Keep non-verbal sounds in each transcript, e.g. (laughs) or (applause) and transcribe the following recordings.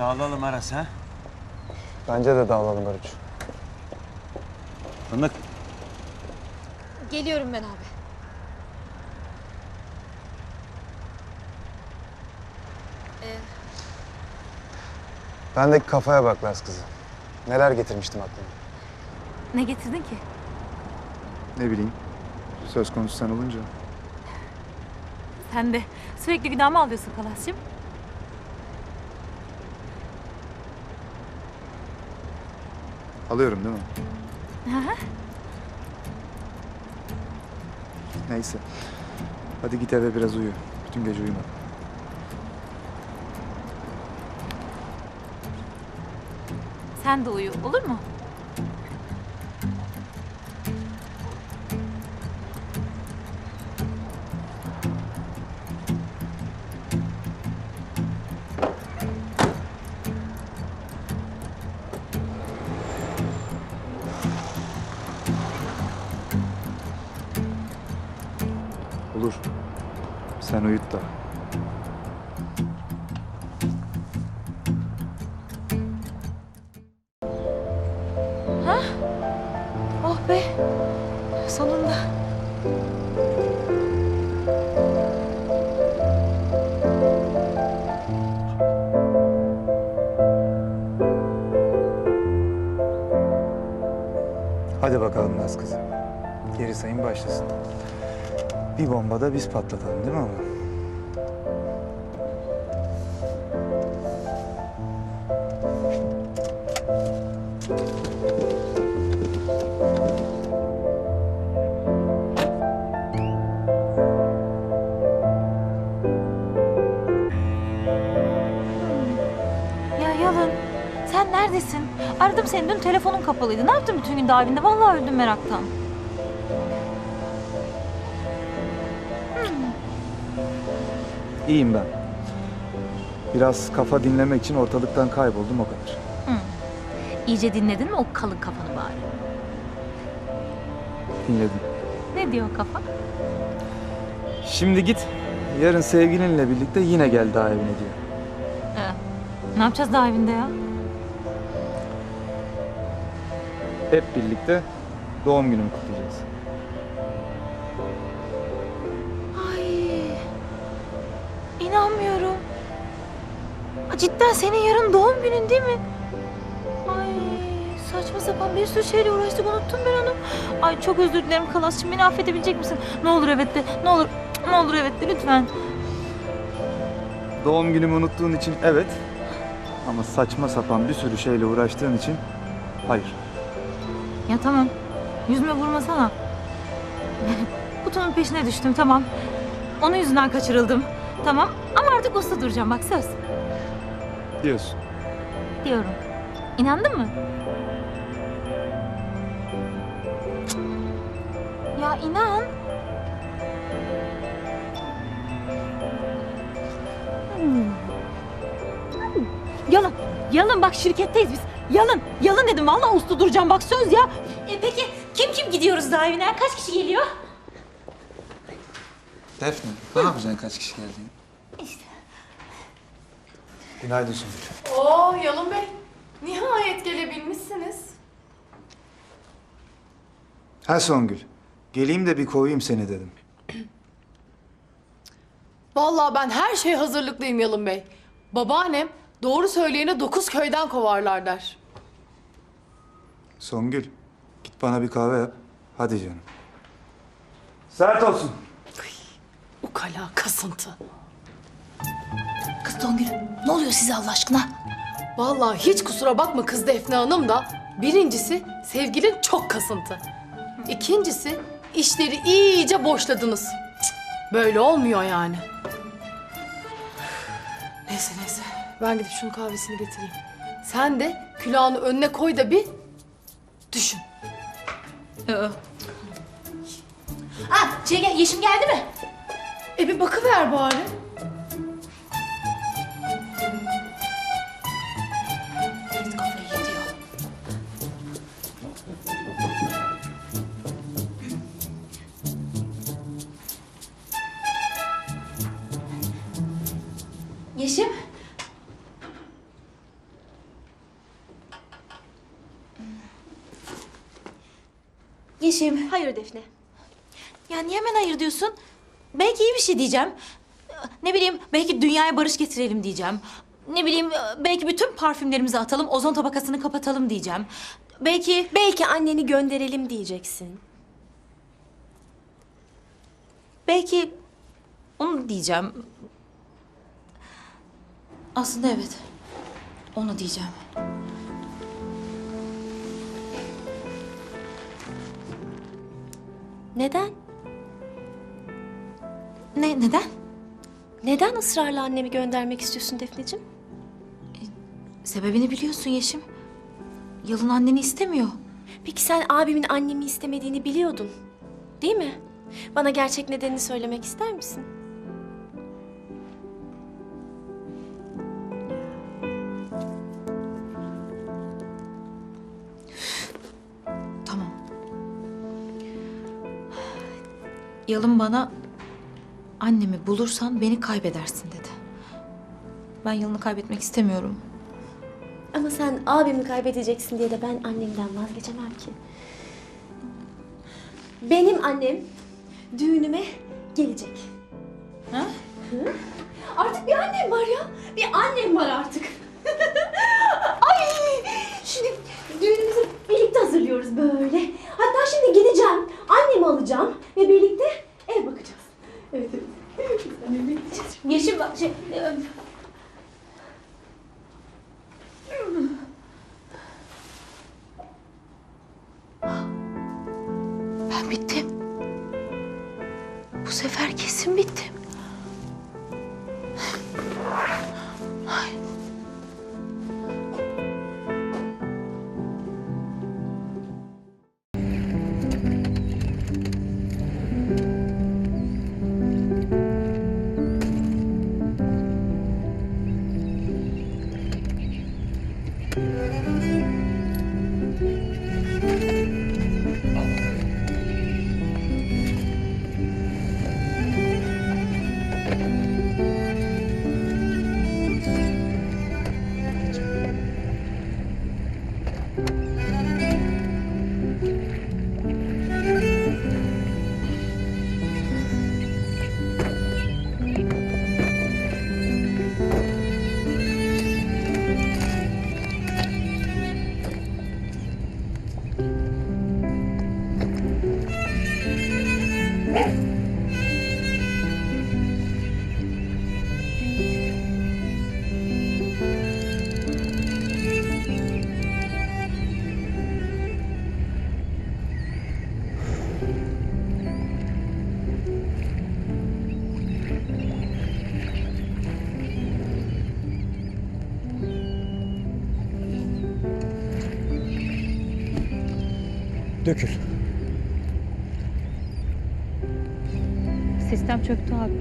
Dağılalım Aras ha. Bence de dağılalım Barış. Fındık. Geliyorum ben abi. Bendeki kafaya bak Laz kızı. Neler getirmiştim aklıma. Ne getirdin ki? Ne bileyim. Söz konusu sen olunca. Sen de sürekli günah mı alıyorsun Kalas'cığım? Alıyorum değil mi? Hı. Neyse. Hadi git eve biraz uyu. Bütün gece uyuma. Sen de uyu olur mu? Be. Sonunda. Hadi bakalım Laz kızı. Geri sayım başlasın. Bir bomba da biz patlatalım değil mi ama? Aradım seni dün telefonun kapalıydı. Ne yaptın bütün gün davinde? Vallahi öldüm meraktan. İyiyim ben. Biraz kafa dinlemek için ortalıktan kayboldum o kadar. İyice dinledin mi o kalın kafanı bari? Dinledim. Ne diyor kafa? Şimdi git. Yarın sevgilinle birlikte yine gel daha evine diyor. Ee, ne yapacağız daha evinde ya? Hep birlikte doğum günümü kutlayacağız. Ay. İnanmıyorum. Cidden senin yarın doğum günün değil mi? Ay saçma sapan bir sürü şeyle uğraştık unuttum ben onu. Ay çok özür dilerim Kalas'cığım beni affedebilecek misin? Ne olur evet de ne olur ne olur evet de lütfen. Doğum günümü unuttuğun için evet. Ama saçma sapan bir sürü şeyle uğraştığın için hayır. Ya tamam yüzüme vurmasana. (laughs) Kutunun peşine düştüm tamam. Onun yüzünden kaçırıldım. Tamam ama artık usta duracağım bak söz. Diyorsun. Diyorum. İnandın mı? Ya inan. Hmm. Yalın. Yalın bak şirketteyiz biz. Yalın. Yalın dedim. Vallahi usta duracağım bak söz ya. E peki kim kim gidiyoruz daha evine? Kaç kişi geliyor? Defne, ne yapacaksın kaç kişi geldiğini? Günaydın Sümbül. Oo Yalın Bey, nihayet gelebilmişsiniz. Ha Songül, geleyim de bir koyayım seni dedim. Vallahi ben her şeye hazırlıklıyım Yalın Bey. Babaannem doğru söyleyeni dokuz köyden kovarlar der. Songül, git bana bir kahve yap. Hadi canım. Sert olsun. Ukala kasıntı. Kız Songül ne oluyor size Allah aşkına? Vallahi hiç kusura bakma kız Defne Hanım da birincisi sevgilin çok kasıntı. İkincisi işleri iyice boşladınız. Cık, Böyle olmuyor yani. Neyse neyse ben gidip şunun kahvesini getireyim. Sen de külahını önüne koy da bir düşün. Ah şey gel, Yeşim geldi mi? E bir bakıver bari. Hayır Defne. Ya niye hemen hayır diyorsun? Belki iyi bir şey diyeceğim. Ne bileyim belki dünyaya barış getirelim diyeceğim. Ne bileyim belki bütün parfümlerimizi atalım, ozon tabakasını kapatalım diyeceğim. Belki Belki anneni gönderelim diyeceksin. belki onu diyeceğim. Aslında evet. Onu diyeceğim. Neden? Ne neden? Neden ısrarla annemi göndermek istiyorsun Defneciğim? Sebebini biliyorsun Yeşim. Yalın anneni istemiyor. Peki sen abimin annemi istemediğini biliyordun. Değil mi? Bana gerçek nedenini söylemek ister misin? Yalın bana annemi bulursan beni kaybedersin dedi. Ben Yalın'ı kaybetmek istemiyorum. Ama sen abimi kaybedeceksin diye de ben annemden vazgeçemem ki. Benim annem düğünüme gelecek. Ha? Artık bir annem var ya. Bir annem var artık. (laughs) Ay! Şimdi düğünümüzü birlikte hazırlıyoruz böyle. Hatta şimdi gideceğim. Annemi alacağım Dökül. Sistem çöktü abi.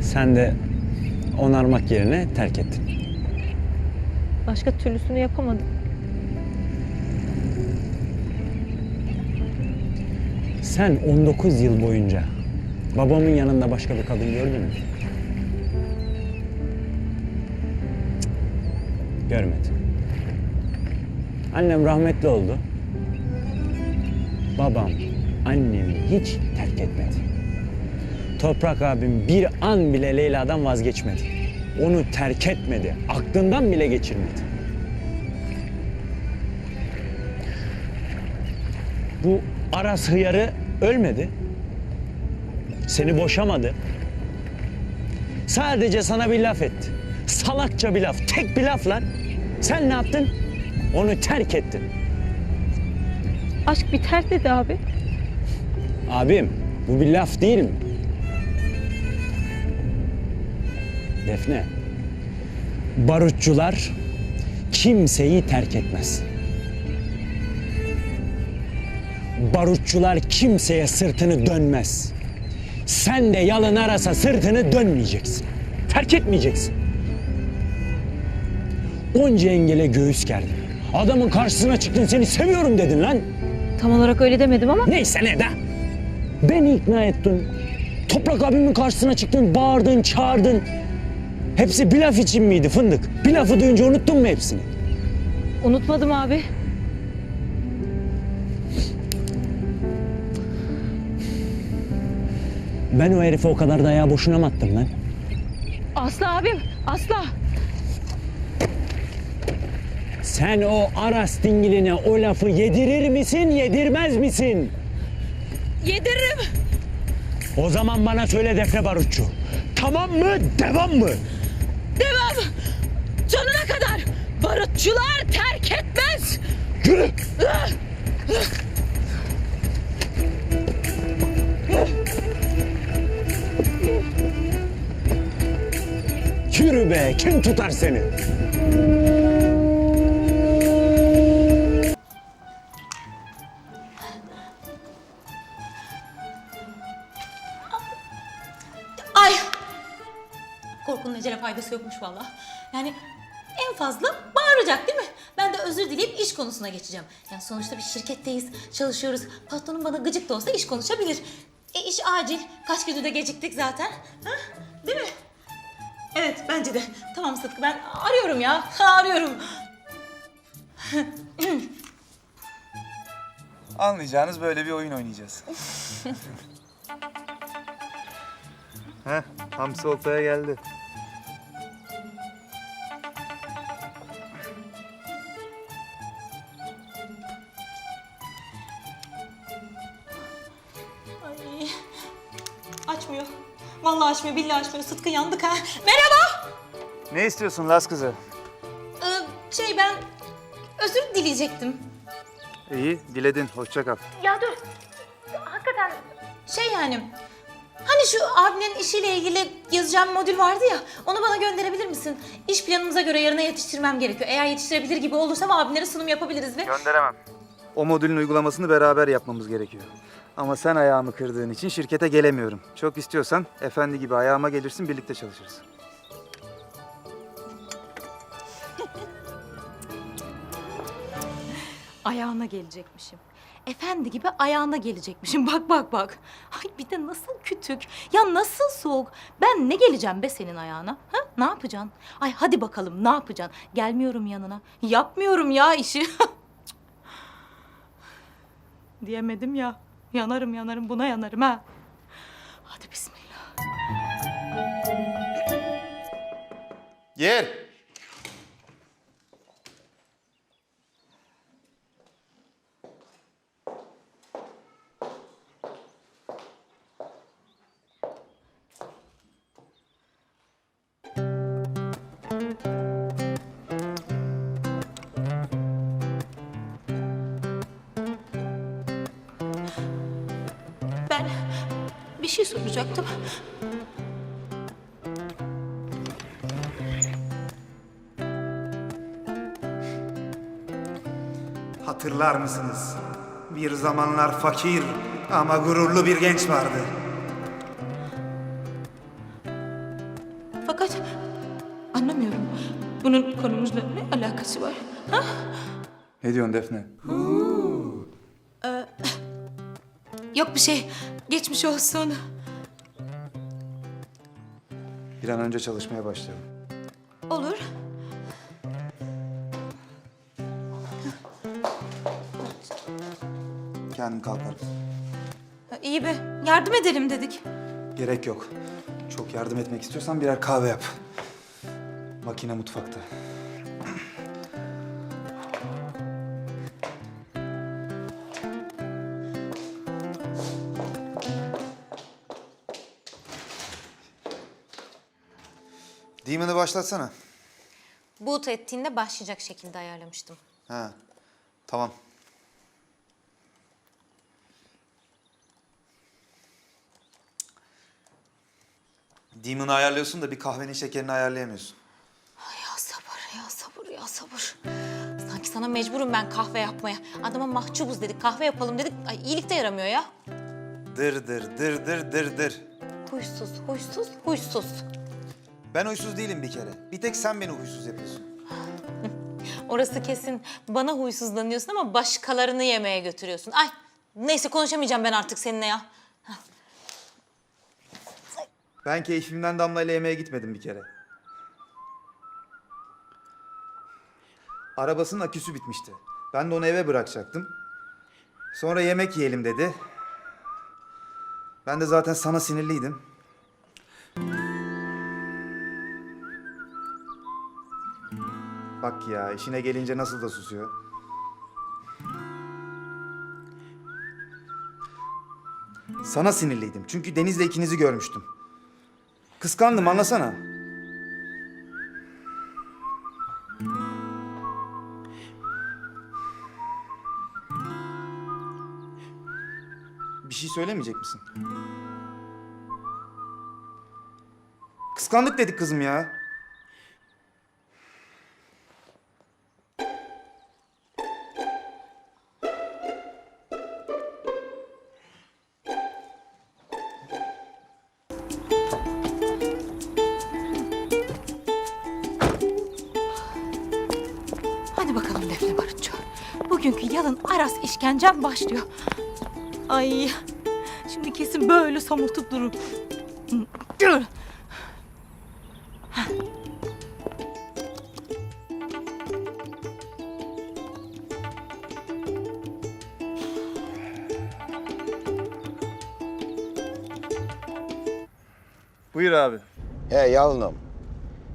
Sen de onarmak yerine terk ettin. Başka türlüsünü yapamadım. Sen 19 yıl boyunca babamın yanında başka bir kadın gördün mü? Cık, Görmedim. Annem rahmetli oldu. Babam annemi hiç terk etmedi. Toprak abim bir an bile Leyla'dan vazgeçmedi. Onu terk etmedi. Aklından bile geçirmedi. Bu Aras hıyarı ölmedi. Seni boşamadı. Sadece sana bir laf etti. Salakça bir laf, tek bir laf lan. Sen ne yaptın? Onu terk ettin. Aşk biter dedi abi. Abim, bu bir laf değil mi? Defne, barutçular kimseyi terk etmez. Barutçular kimseye sırtını dönmez. Sen de yalın arasa sırtını dönmeyeceksin. Terk etmeyeceksin. Onca engele göğüs gerdin. Adamın karşısına çıktın seni seviyorum dedin lan. Tam olarak öyle demedim ama. Neyse ne de. Beni ikna ettin. Toprak abimin karşısına çıktın, bağırdın, çağırdın. Hepsi bir laf için miydi fındık? Bir lafı duyunca unuttun mu hepsini? Unutmadım abi. Ben o herife o kadar dayağı boşuna mı attım lan? Asla abim asla. Sen o Aras dingiline o lafı yedirir misin, yedirmez misin? Yediririm. O zaman bana söyle Defne Barutçu. Tamam mı, devam mı? Devam. Sonuna kadar. Barutçular terk etmez. Yürü! Yürü be, kim tutar seni? Faydası yokmuş valla. Yani en fazla bağıracak değil mi? Ben de özür dileyip iş konusuna geçeceğim. Yani sonuçta bir şirketteyiz, çalışıyoruz. Patronum bana gıcık da olsa iş konuşabilir. E iş acil. Kaç gündür de geciktik zaten. Ha? Değil mi? Evet bence de. Tamam Sıtkı ben arıyorum ya. arıyorum. (laughs) Anlayacağınız böyle bir oyun oynayacağız. (laughs) Heh, hamsi oltaya geldi. Açmıyor, billahi açmıyor. Sıtkı yandık ha. Merhaba. Ne istiyorsun Las kızı? Ee, şey ben özür dileyecektim. İyi, diledin. Hoşça kal. Ya dur. Hakikaten. Şey yani. Hani şu abinin işiyle ilgili yazacağım modül vardı ya. Onu bana gönderebilir misin? İş planımıza göre yarına yetiştirmem gerekiyor. Eğer yetiştirebilir gibi olursam abinlere sunum yapabiliriz ve... Gönderemem. O modülün uygulamasını beraber yapmamız gerekiyor. Ama sen ayağımı kırdığın için şirkete gelemiyorum. Çok istiyorsan efendi gibi ayağıma gelirsin birlikte çalışırız. (laughs) Ayağına gelecekmişim. Efendi gibi ayağına gelecekmişim. Bak bak bak. Ay bir de nasıl kütük. Ya nasıl soğuk. Ben ne geleceğim be senin ayağına? Ha? Ne yapacaksın? Ay hadi bakalım ne yapacaksın? Gelmiyorum yanına. Yapmıyorum ya işi. (laughs) Diyemedim ya. Yanarım yanarım buna yanarım ha. Hadi bismillah. Yer. Hatırlar mısınız? Bir zamanlar fakir ama gururlu bir genç vardı. Fakat anlamıyorum. Bunun konumuzla ne alakası var? Ha? Ne diyorsun Defne? Yok bir şey. Geçmiş olsun. Bir an önce çalışmaya başlayalım. Olur. Kendim kalkarım. İyi be. Yardım edelim dedik. Gerek yok. Çok yardım etmek istiyorsan birer kahve yap. Makine mutfakta. Demon'ı başlatsana. Boot ettiğinde başlayacak şekilde ayarlamıştım. Ha, tamam. Demon'ı ayarlıyorsun da bir kahvenin şekerini ayarlayamıyorsun. Ya sabır, ya sabır, ya sabır. Sanki sana mecburum ben kahve yapmaya. Adama mahcubuz dedik, kahve yapalım dedik. Ay iyilik de yaramıyor ya. Dır dır dır dır dır dır. Huysuz, huysuz, huysuz. Ben huysuz değilim bir kere. Bir tek sen beni huysuz yapıyorsun. (laughs) Orası kesin bana huysuzlanıyorsun ama başkalarını yemeğe götürüyorsun. Ay neyse konuşamayacağım ben artık seninle ya. Ben keyfimden Damla ile yemeğe gitmedim bir kere. Arabasının aküsü bitmişti. Ben de onu eve bırakacaktım. Sonra yemek yiyelim dedi. Ben de zaten sana sinirliydim. Bak ya işine gelince nasıl da susuyor. Sana sinirliydim çünkü Deniz'le ikinizi görmüştüm. Kıskandım anlasana. Bir şey söylemeyecek misin? Kıskandık dedik kızım ya. İşkencem başlıyor. Ay şimdi kesin böyle somurtup durur. Dur. Buyur abi. He yalınım.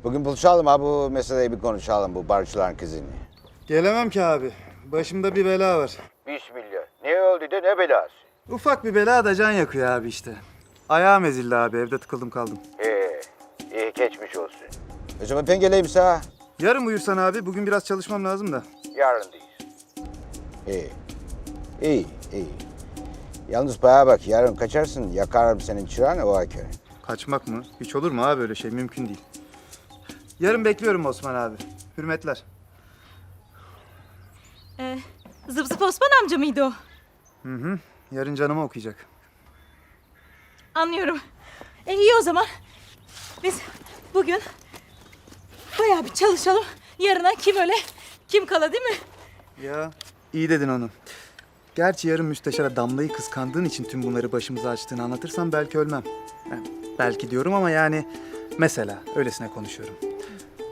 Bugün buluşalım ha bu meseleyi bir konuşalım bu barışçıların kızını. Gelemem ki abi. Başımda bir bela var. Bismillah. Ne öldü de ne belası? Ufak bir bela da can yakıyor abi işte. Ayağım ezildi abi evde tıkıldım kaldım. He, iyi geçmiş olsun. O zaman ben geleyim sana. Yarın buyursan abi bugün biraz çalışmam lazım da. Yarın değil. İyi. İyi, iyi. Yalnız bana bak yarın kaçarsın yakarım senin çırağını o akörü. Kaçmak mı? Hiç olur mu abi öyle şey mümkün değil. Yarın bekliyorum Osman abi. Hürmetler. Ee, zıp zıp Osman amca mıydı o? Yarın canıma okuyacak. Anlıyorum. E iyi o zaman. Biz bugün bayağı bir çalışalım. Yarına kim öle kim kala değil mi? Ya iyi dedin onu. Gerçi yarın müsteşara Damla'yı kıskandığın için tüm bunları başımıza açtığını anlatırsam belki ölmem. Yani belki diyorum ama yani mesela öylesine konuşuyorum.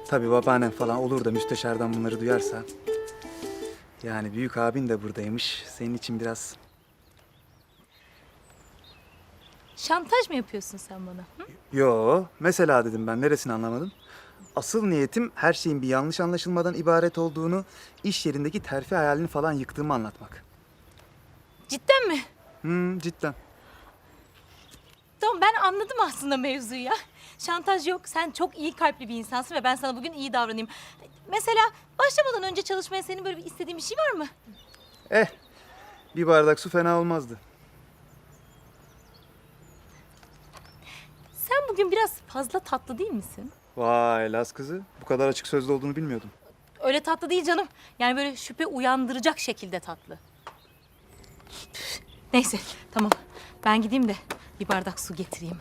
Tabii babaannem falan olur da müsteşardan bunları duyarsa. Yani büyük abin de buradaymış. Senin için biraz Şantaj mı yapıyorsun sen bana? Hı? Yo, mesela dedim ben. Neresini anlamadım? Asıl niyetim her şeyin bir yanlış anlaşılmadan ibaret olduğunu, iş yerindeki terfi hayalini falan yıktığımı anlatmak. Cidden mi? Hmm, cidden. Tamam ben anladım aslında mevzuyu ya. Şantaj yok. Sen çok iyi kalpli bir insansın ve ben sana bugün iyi davranayım. Mesela başlamadan önce çalışmaya senin böyle bir istediğin bir şey var mı? Eh, bir bardak su fena olmazdı. Sen bugün biraz fazla tatlı değil misin? Vay Laz kızı, bu kadar açık sözlü olduğunu bilmiyordum. Öyle tatlı değil canım. Yani böyle şüphe uyandıracak şekilde tatlı. Neyse tamam. Ben gideyim de bir bardak su getireyim.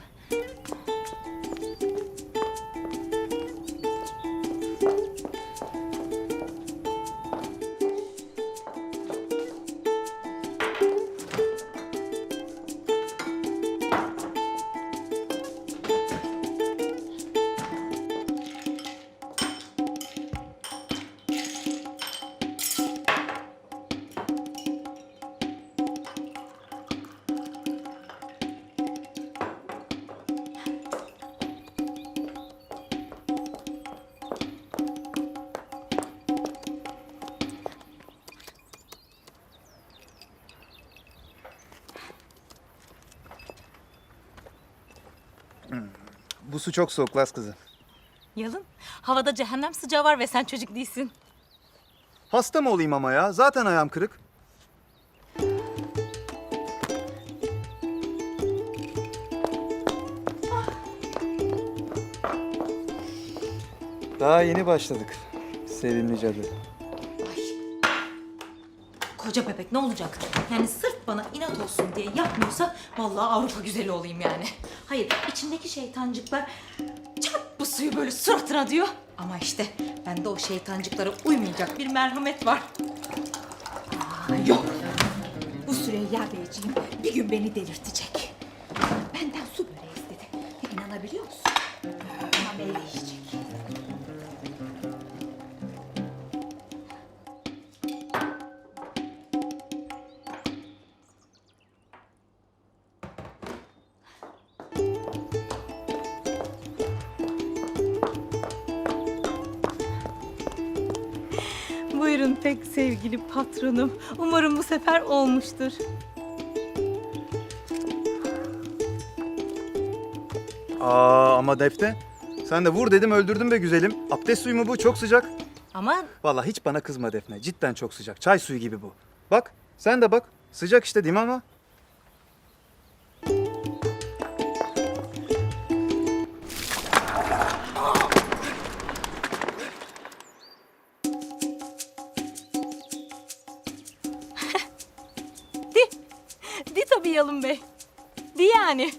Bu su çok soğuk Laz kızı. Yalın, havada cehennem sıcağı var ve sen çocuk değilsin. Hasta mı olayım ama ya? Zaten ayağım kırık. Daha yeni başladık. Sevimli cadı. Koca bebek ne olacak? Yani sırf bana inat olsun diye yapmıyorsa vallahi Avrupa güzeli olayım yani. Hayır içindeki şeytancıklar çat bu suyu böyle suratına diyor. Ama işte bende o şeytancıklara uymayacak bir merhamet var. Aa, yok. Bu Süreyya Beyciğim bir gün beni delirtecek. Buyurun pek sevgili patronum. Umarım bu sefer olmuştur. Aa ama Defne. Sen de vur dedim öldürdün be güzelim. Abdest suyu mu bu? Çok sıcak. Ama Vallahi hiç bana kızma Defne. Cidden çok sıcak. Çay suyu gibi bu. Bak sen de bak. Sıcak işte değil mi ama? Yalın Bey. Di yani.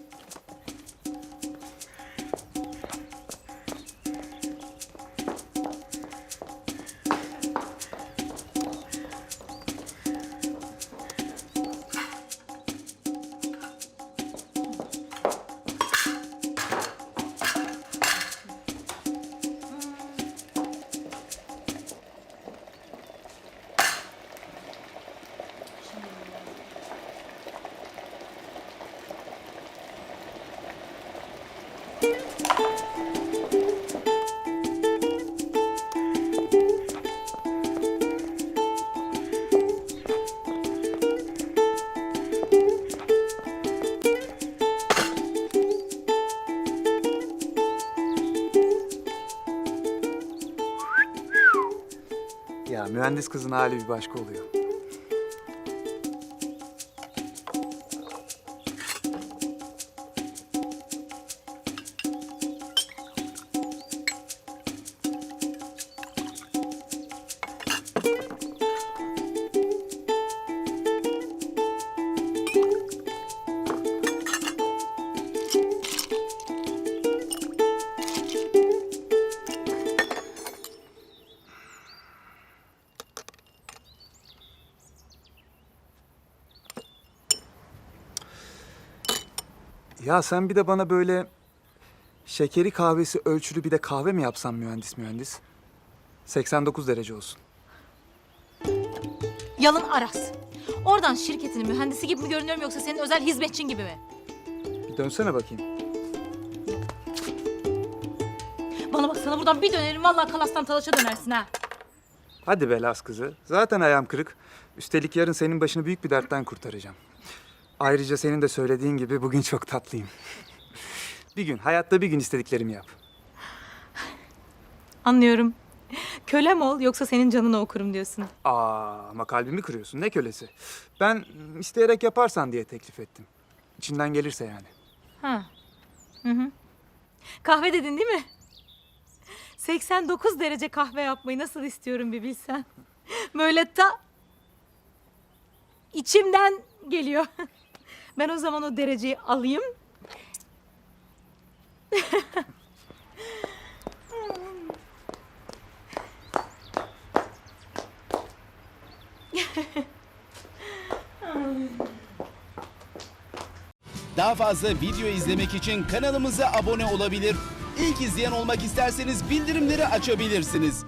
Mühendis kızın hali bir başka oluyor. Ya sen bir de bana böyle şekeri kahvesi ölçülü bir de kahve mi yapsan mühendis mühendis? 89 derece olsun. Yalın Aras. Oradan şirketinin mühendisi gibi mi görünüyorum yoksa senin özel hizmetçin gibi mi? Bir dönsene bakayım. Bana bak sana buradan bir dönerim vallahi kalastan talaşa dönersin ha. Hadi be Las kızı. Zaten ayağım kırık. Üstelik yarın senin başını büyük bir dertten kurtaracağım. Ayrıca senin de söylediğin gibi bugün çok tatlıyım. bir gün, hayatta bir gün istediklerimi yap. Anlıyorum. Kölem ol yoksa senin canını okurum diyorsun. Aa ama kalbimi kırıyorsun. Ne kölesi? Ben isteyerek yaparsan diye teklif ettim. İçinden gelirse yani. Ha. Hı hı. Kahve dedin değil mi? 89 derece kahve yapmayı nasıl istiyorum bir bilsen. Böyle ta içimden geliyor. Ben o zaman o dereceyi alayım. Daha fazla video izlemek için kanalımıza abone olabilir. İlk izleyen olmak isterseniz bildirimleri açabilirsiniz.